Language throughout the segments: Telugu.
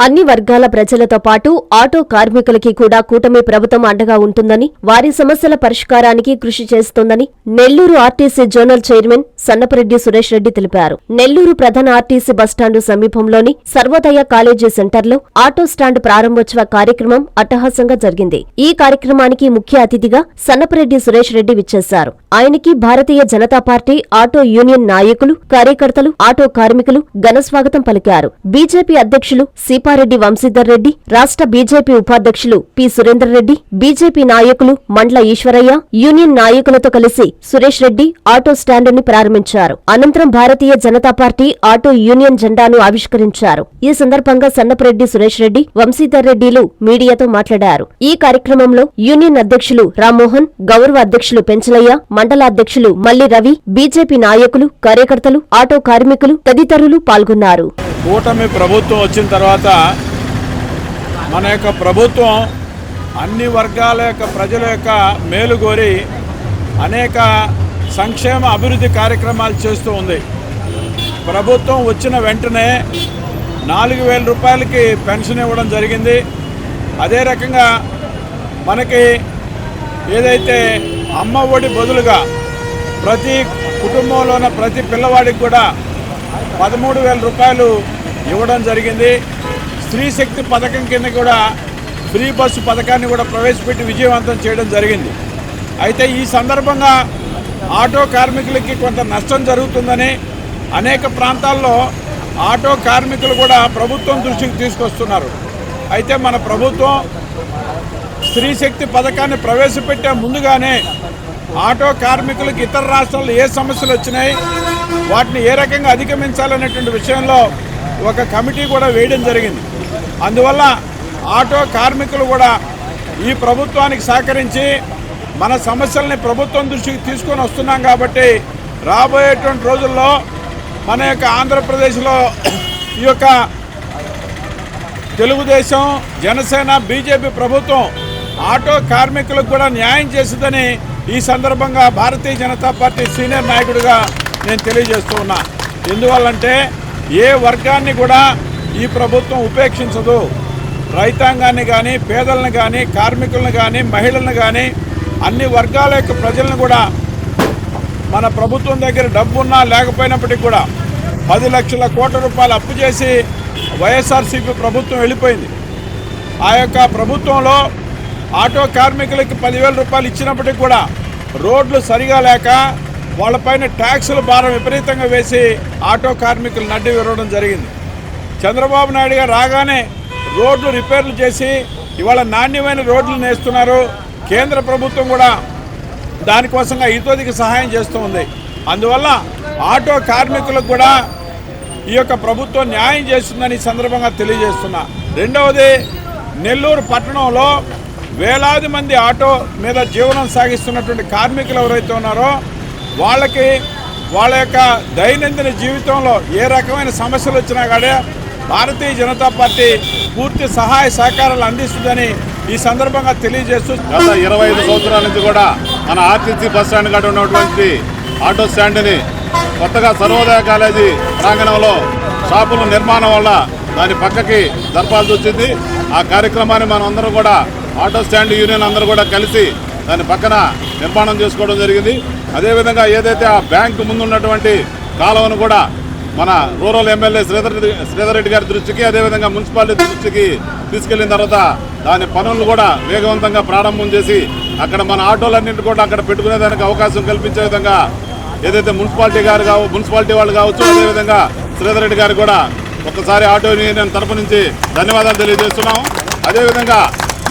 అన్ని వర్గాల ప్రజలతో పాటు ఆటో కార్మికులకి కూడా కూటమి ప్రభుత్వం అండగా ఉంటుందని వారి సమస్యల పరిష్కారానికి కృషి చేస్తోందని Nellore RTC zonal chairman Sannapareddy Suresh Reddy తెలిపారు. నెల్లూరు ప్రధాన ఆర్టీసీ బస్టాండు సమీపంలోని సర్వోదయ కాలేజీ సెంటర్లో ఆటో స్టాండ్ ప్రారంభోత్సవ కార్యక్రమం అట్టహాసంగా జరిగింది. ఈ కార్యక్రమానికి ముఖ్య అతిథిగా సన్నపరెడ్డి సురేష్ రెడ్డి విచ్చేశారు. ఆయనకి Bharatiya Janata party auto union నాయకులు కార్యకర్తలు ఆటో కార్మికులు ఘనస్వాగతం పలికారు. బీజేపీ అధ్యక్షులు సీపారెడ్డి వంశీధర్ రెడ్డి రాష్ట్ర బీజేపీ ఉపాధ్యక్షులు పి సురేందర్ రెడ్డి బీజేపీ నాయకులు మండ్ల ఈశ్వరయ్య యూనియన్ నాయకులతో కలిసి సురేష్ రెడ్డి ఆటో స్టాండుని ప్రారంభించారు అనంతరం Bharatiya Janata party auto union జెండాను ఆవిష్కరించారు. ఈ సందర్భంగా సన్నపరెడ్డి సురేష్ రెడ్డి వంశీధర్ రెడ్డిలు మీడియాతో మాట్లాడారు. ఈ కార్యక్రమంలో యూనియన్ అధ్యక్షులు రామ్మోహన్ గౌరవ అధ్యక్షులు పెంచలయ్య మండల అధ్యక్షులు మల్లి రవి బీజేపీ నాయకులు కార్యకర్తలు ఆటో కార్మికులు తదితరులు పాల్గొన్నారు. కూటమి ప్రభుత్వం వచ్చిన తర్వాత మన యొక్క ప్రభుత్వం అన్ని వర్గాల యొక్క ప్రజల యొక్క మేలు కోరి అనేక సంక్షేమ అభివృద్ధి కార్యక్రమాలు చేస్తూ ఉంది. ప్రభుత్వం వచ్చిన వెంటనే నాలుగు వేల రూపాయలకి పెన్షన్ ఇవ్వడం జరిగింది. అదే రకంగా మనకి ఏదైతే అమ్మ ఒడి బదులుగా ప్రతి కుటుంబంలో ఉన్న ప్రతి పిల్లవాడికి కూడా పదమూడు వేల రూపాయలు ఇవ్వడం జరిగింది. స్త్రీ శక్తి పథకం కింద కూడా ఫ్రీ బస్సు పథకాన్ని కూడా ప్రవేశపెట్టి విజయవంతం చేయడం జరిగింది. అయితే ఈ సందర్భంగా ఆటో కార్మికులకి కొంత నష్టం జరుగుతుందని అనేక ప్రాంతాల్లో ఆటో కార్మికులు కూడా ప్రభుత్వం దృష్టికి తీసుకొస్తున్నారు. అయితే మన ప్రభుత్వం స్త్రీ శక్తి పథకాన్ని ప్రవేశపెట్టే ముందుగానే ఆటో కార్మికులకు ఇతర రాష్ట్రాల్లో ఏ సమస్యలు వచ్చినాయి వాటిని ఏ రకంగా అధిగమించాలనేటువంటి విషయంలో ఒక కమిటీ కూడా వేయడం జరిగింది. అందువల్ల ఆటో కార్మికులు కూడా ఈ ప్రభుత్వానికి సహకరించి మన సమస్యల్ని ప్రభుత్వం దృష్టికి తీసుకొని వస్తున్నాం కాబట్టి రాబోయేటువంటి రోజుల్లో మన యొక్క ఆంధ్రప్రదేశ్లో ఈ యొక్క తెలుగుదేశం జనసేన బీజేపీ ప్రభుత్వం ఆటో కార్మికులకు కూడా న్యాయం చేసిందని ఈ సందర్భంగా భారతీయ జనతా పార్టీ సీనియర్ నాయకుడిగా నేను తెలియజేస్తూ ఉన్నా. ఎందువల్లంటే ఏ వర్గాన్ని కూడా ఈ ప్రభుత్వం ఉపేక్షించదు. రైతాంగాన్ని కానీ పేదలను కానీ కార్మికులను కానీ మహిళలను కానీ అన్ని వర్గాల యొక్క ప్రజలను కూడా మన ప్రభుత్వం దగ్గర డబ్బున్నా లేకపోయినప్పటికీ కూడా పది లక్షల కోట్ల రూపాయలు అప్పు చేసి వైఎస్ఆర్సీపీ ప్రభుత్వం వెళ్ళిపోయింది. ఆ యొక్క ప్రభుత్వంలో ఆటో కార్మికులకి పదివేల రూపాయలు ఇచ్చినప్పటికీ కూడా రోడ్లు సరిగా లేక వాళ్ళపైన ట్యాక్సుల భారం విపరీతంగా వేసి ఆటో కార్మికులు నడ్డి విరవడం జరిగింది. చంద్రబాబు నాయుడు గారు రాగానే రోడ్లు రిపేర్లు చేసి ఇవాళ నాణ్యమైన రోడ్లు నేస్తున్నారు. కేంద్ర ప్రభుత్వం కూడా దానికోసంగా ఇతోదికి సహాయం చేస్తూ ఉంది. అందువల్ల ఆటో కార్మికులకు కూడా ఈ యొక్క ప్రభుత్వం న్యాయం చేస్తుందని సందర్భంగా తెలియజేస్తున్నా. రెండవది నెల్లూరు పట్టణంలో వేలాది మంది ఆటో మీద జీవనం సాగిస్తున్నటువంటి కార్మికులు ఎవరైతే ఉన్నారో వాళ్ళకి వాళ్ళ యొక్క దైనందిన జీవితంలో ఏ రకమైన సమస్యలు వచ్చినా కానీ భారతీయ జనతా పార్టీ పూర్తి సహాయ సహకారాలు అందిస్తుందని ఈ సందర్భంగా తెలియజేస్తూ గత ఇరవై ఐదు సంవత్సరాల నుంచి కూడా మన ఆర్టీసీ బస్ స్టాండ్ కాడ ఉన్నటువంటి ఆటో స్టాండ్ని కొత్తగా సర్వోదయ కాలేజీ ప్రాంగణంలో షాపుల నిర్మాణం వల్ల దాని పక్కకి జరపాల్సి వచ్చింది ఆ కార్యక్రమాన్ని మనం అందరం కూడా ఆటో స్టాండ్ యూనియన్ అందరూ కూడా కలిసి దాని పక్కన నిర్మాణం చేసుకోవడం జరిగింది. అదేవిధంగా ఏదైతే ఆ బ్యాంకు ముందు ఉన్నటువంటి కాలువను కూడా మన రూరల్ ఎమ్మెల్యే శ్రీధర్ శ్రీధర్ రెడ్డి గారి దృష్టికి అదేవిధంగా మున్సిపాలిటీ దృష్టికి తీసుకెళ్ళిన తర్వాత దాని పనులు కూడా వేగవంతంగా ప్రారంభం చేసి అక్కడ మన ఆటోలన్నింటి కూడా అక్కడ పెట్టుకునేదానికి అవకాశం కల్పించే విధంగా ఏదైతే మున్సిపాలిటీ గారు కావు మున్సిపాలిటీ వాళ్ళు కావచ్చు అదేవిధంగా శ్రీధర్ రెడ్డి గారు కూడా ఒకసారి ఆటో యూనియన్ తరపు నుంచి ధన్యవాదాలు తెలియజేస్తున్నాం అదేవిధంగా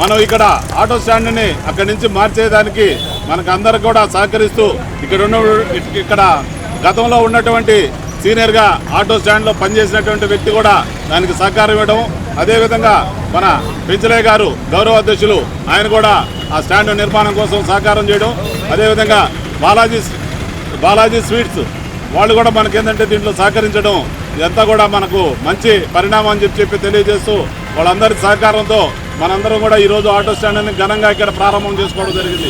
మనం ఇక్కడ ఆటో స్టాండ్ని అక్కడి నుంచి మార్చేదానికి మనకు అందరు కూడా సహకరిస్తూ ఇక్కడ ఉన్న ఇక్కడ గతంలో ఉన్నటువంటి సీనియర్గా ఆటో స్టాండ్లో పనిచేసినటువంటి వ్యక్తి కూడా దానికి సహకారం ఇవ్వడం అదేవిధంగా మన పెంచలే గారు గౌరవ అధ్యక్షులు ఆయన కూడా ఆ స్టాండ్ నిర్మాణం కోసం సహకారం చేయడం అదేవిధంగా బాలాజీ బాలాజీ స్వీట్స్ వాళ్ళు కూడా మనకి ఏంటంటే దీంట్లో సహకరించడం ఇదంతా కూడా మనకు మంచి పరిణామం అని చెప్పి చెప్పి తెలియజేస్తూ వాళ్ళందరి సహకారంతో మనందరం కూడా ఈరోజు ఆటో స్టాండ్ని ఘనంగా ఇక్కడ ప్రారంభం చేసుకోవడం జరిగింది.